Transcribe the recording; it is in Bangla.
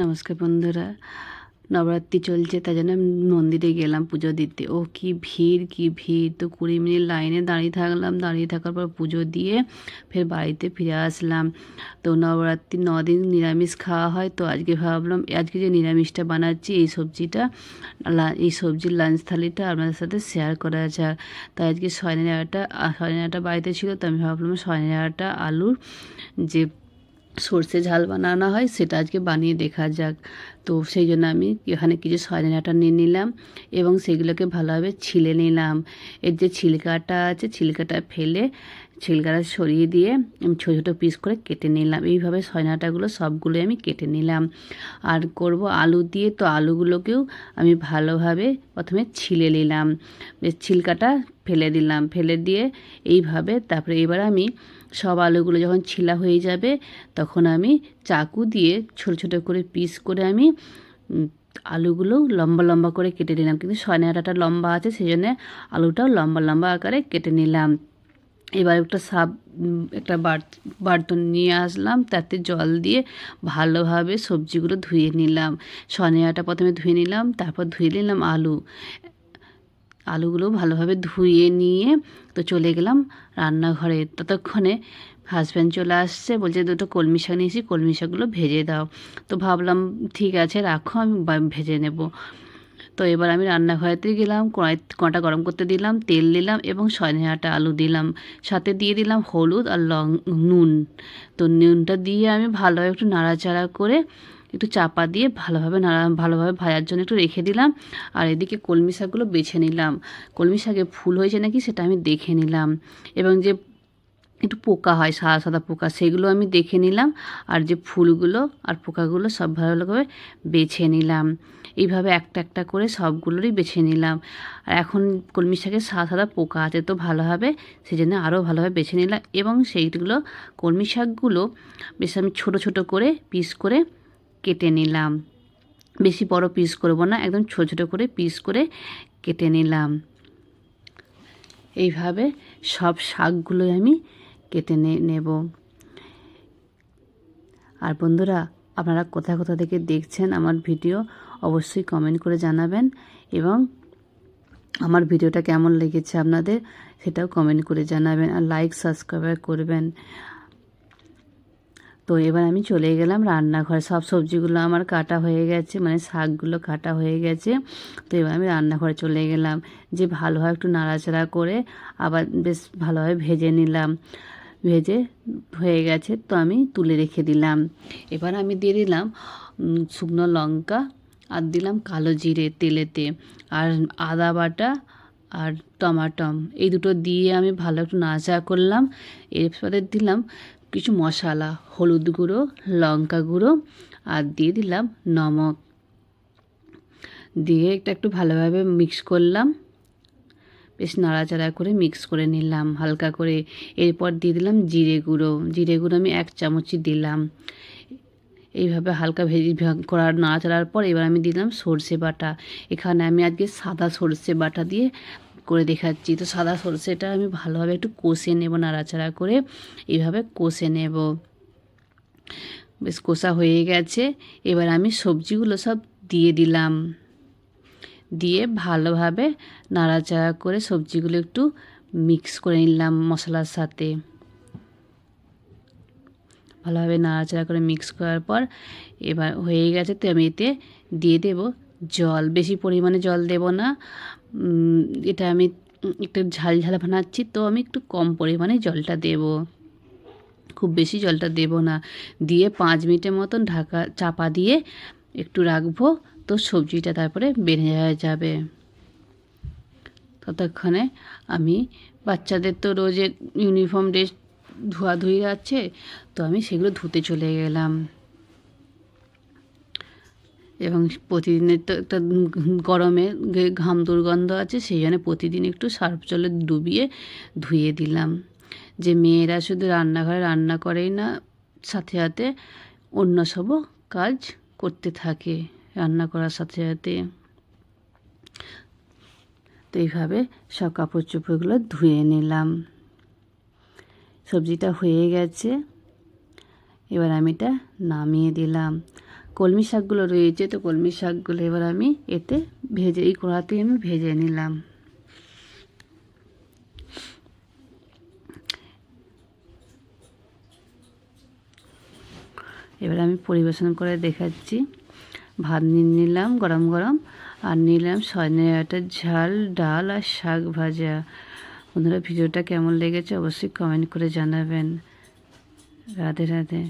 নমস্কার বন্ধুরা। নবরাত্রি চলছে তাই জন্য মন্দিরে গেলাম পুজো দিতে। ও কি ভিড় কি ভিড়? তো কুড়ি মিনিট লাইনে দাঁড়িয়ে থাকলাম। দাঁড়িয়ে থাকার পর পুজো দিয়ে ফের বাড়িতে ফিরে আসলাম। তো নবরাত্রি দিন নিরামিষ খাওয়া হয়। তো আজকে ভাবলাম, আজকে যে নিরামিষটা বানাচ্ছি, এই সবজিটা এই সবজির লাঞ্চ থালিটা আপনাদের সাথে শেয়ার করা যাক। তাই আজকে সয়না ডাঁটা সয়না ডাঁটা বাড়িতে ছিল, তো আমি ভাবলাম সয়না ডাঁটা আলুর যে সর্ষে ঝাল বানানো হয়, সেটা আজকে বানিয়ে দেখা যাক। তো সেই জন্য আমি এখানে কিছু সজনাটা নিয়ে নিলাম এবং সেগুলোকে ভালোভাবে ছিলে নিলাম। এর যে ছিলকাটা আছে, ছিলকাটা ফেলে ছিলকাটা সরিয়ে দিয়ে আমি ছোটো ছোটো পিস করে কেটে নিলাম। এইভাবে সজনে ডাঁটাগুলো সবগুলোই আমি কেটে নিলাম। আর করব আলু দিয়ে, তো আলুগুলোকেও আমি ভালোভাবে প্রথমে ছিলে নিলাম। ছিলকাটা ফেলে দিলাম। ফেলে দিয়ে এইভাবে তারপরে এবার আমি সব আলুগুলো যখন ছিলা হয়ে যাবে, তখন আমি চাকু দিয়ে ছোট ছোট করে পিস করে আমি আলুগুলো লম্বা লম্বা করে কেটে নিলাম। কিন্তু সয়না ডাঁটাটা লম্বা আছে সেই জন্য আলুটাও লম্বা লম্বা আকারে কেটে নিলাম। এবার একটা সাব একটা বার্ত- বার্তন নিয়ে আসলাম। তাতে জল দিয়ে ভালোভাবে সবজিগুলো ধুয়ে নিলাম। সনেয়াটা প্রথমে ধুয়ে নিলাম, তারপর ধুয়ে নিলাম আলু। আলুগুলো ভালোভাবে ধুয়ে নিয়ে তো চলে গেলাম রান্নাঘরে। ততক্ষণে হাজব্যান্ড চলে আসছে, বলছে, দুটো কলমি শাক নিয়েছি, কলমি শাকগুলো ভেজে দাও। তো ভাবলাম, ঠিক আছে, রাখো, আমি ভেজে নেব। তো এবার আমি রান্নাঘরেতে গেলাম, কড়াই, কড়াটা গরম করতে দিলাম, তেল দিলাম এবং সজনে আটা আলু দিলাম। সাথে দিয়ে দিলাম হলুদ আর লং, নুন। তো নুনটা দিয়ে আমি ভালোভাবে একটু নাড়াচাড়া করে একটু চাপা দিয়ে ভালোভাবে নাড়া, ভালোভাবে ভাজার জন্য একটু রেখে দিলাম। আর এদিকে কলমি শাকগুলো বেছে নিলাম। কলমি শাকে ফুল হয়েছে নাকি সেটা আমি দেখে নিলাম। এবং যে একটু পোকা হয়, সাদা সাদা পোকা, সেগুলো আমি দেখে নিলাম। আর যে ফুলগুলো আর পোকাগুলো সব ভালোভাবে বেছে নিলাম। এইভাবে একটা একটা করে সবগুলোরই বেছে নিলাম। আর এখন কলমি শাকে সাদা সাদা পোকা আছে তো ভালোভাবে সেই জন্য আরও ভালোভাবে বেছে নিলাম। এবং সেইগুলো কলমি শাকগুলো বেশ আমি ছোটো ছোটো করে পিস করে কেটে নিলাম। বেশি বড় পিস করব না, একদম ছোটো ছোটো করে পিস করে কেটে নিলাম। এইভাবে সব শাকগুলোই আমি কেটে নেব। আর বন্ধুরা, আপনারা কোথায় কোথা থেকে দেখছেন আমার ভিডিও অবশ্যই কমেন্ট করে জানাবেন এবং আমার ভিডিওটা কেমন লেগেছে আপনাদের সেটাও কমেন্ট করে জানাবেন আর লাইক সাবস্ক্রাইব করবেন। তো এবার আমি চলে গেলাম রান্নাঘরে। সব সবজিগুলো আমার কাটা হয়ে গেছে মানে শাকগুলো কাটা হয়ে গেছে। তো এবার আমি রান্নাঘরে চলে গেলাম। যে ভালোভাবে একটু নাড়াচাড়া করে আবার বেশ ভালোভাবে ভেজে নিলাম। ভেজে হয়ে গেছে, তো আমি তুলে রেখে দিলাম। এবার আমি দিয়ে দিলাম শুকনো লঙ্কা আর দিলাম কালো জিরে তেলেতে আর আদা বাটা আর টমাটম। এই দুটো দিয়ে আমি ভালো একটু নাচা করলাম। এরপরে দিলাম কিছু মশলা, হলুদ গুঁড়ো, লঙ্কা গুঁড়ো আর দিয়ে দিলাম নমক। দিয়ে একটা একটু ভালোভাবে মিক্স করলাম। বেশ নাড়াচাড়া করে মিক্স করে নিলাম, হালকা করে। এরপর দিয়ে দিলাম জিরে গুঁড়ো। জিরে গুঁড়ো আমি এক চামচই দিলাম। এইভাবে হালকা ভেজি করার নাড়াচাড়ার পর এবার আমি দিলাম সর্ষে বাটা। এখানে আমি আজকে সাদা সর্ষে বাটা দিয়ে করে দেখাচ্ছি। তো সাদা সর্ষেটা আমি ভালোভাবে একটু কষে নেব নাড়াচাড়া করে। এইভাবে কষে নেব। বেশ কষা হয়ে গেছে। এবার আমি সবজিগুলো সব দিয়ে দিলাম। দিয়ে ভালোভাবে নাড়াচাড়া করে সবজিগুলো একটু মিক্স করে নিলাম মশলার সাথে। ভালোভাবে নাড়াচাড়া করে মিক্স করার পর এবার হয়ে গেছে তো আমি এতে দিয়ে দেব জল। বেশি পরিমাণে জল দেব না। এটা আমি একটু ঝাল ঝাল বানাচ্ছি, তো আমি একটু কম পরিমাণে জলটা দেব। খুব বেশি জলটা দেব না। দিয়ে পাঁচ মিনিটের মতন ঢাকা চাপা দিয়ে একটু রাখব, তো সবজিটা তারপরে বেড়ে যাবে। ততক্ষণে আমি বাচ্চাদের তো রোজের ইউনিফর্ম ড্রেস ধোয়াধুয়ি আছে, তো আমি সেগুলো ধুতে চলে গেলাম। এবং প্রতিদিনের তো একটা গরমে ঘাম দুর্গন্ধ আছে, সেই জন্য প্রতিদিন একটু সার্ফ জলে ডুবিয়ে ধুয়ে দিলাম। যে মেয়েরা শুধু রান্নাঘরে রান্না করেই না, সাথে সাথে অন্য সবও কাজ করতে থাকে রান্না করার সাথে সাথে। তো এইভাবে সব কাপড় চোপড়গুলো ধুয়ে নিলাম। সবজিটা হয়ে গেছে। এবার আমি এটা নামিয়ে দিলাম। কলমি শাকগুলো রয়েছে তো কলমি শাকগুলো এবার আমি এতে ভেজে, এই কড়াতেই আমি ভেজে নিলাম। এবার আমি পরিবেশন করে দেখাচ্ছি। ভাত নিয়ে নিলাম গরম গরম আর নিলাম সজনে ডাঁটার ঝাল, ডাল আর শাক ভাজা। বন্ধুরা ভিডিওটা কেমন লেগেছে অবশ্যই কমেন্ট করে জানাবেন। রাধে রাধে।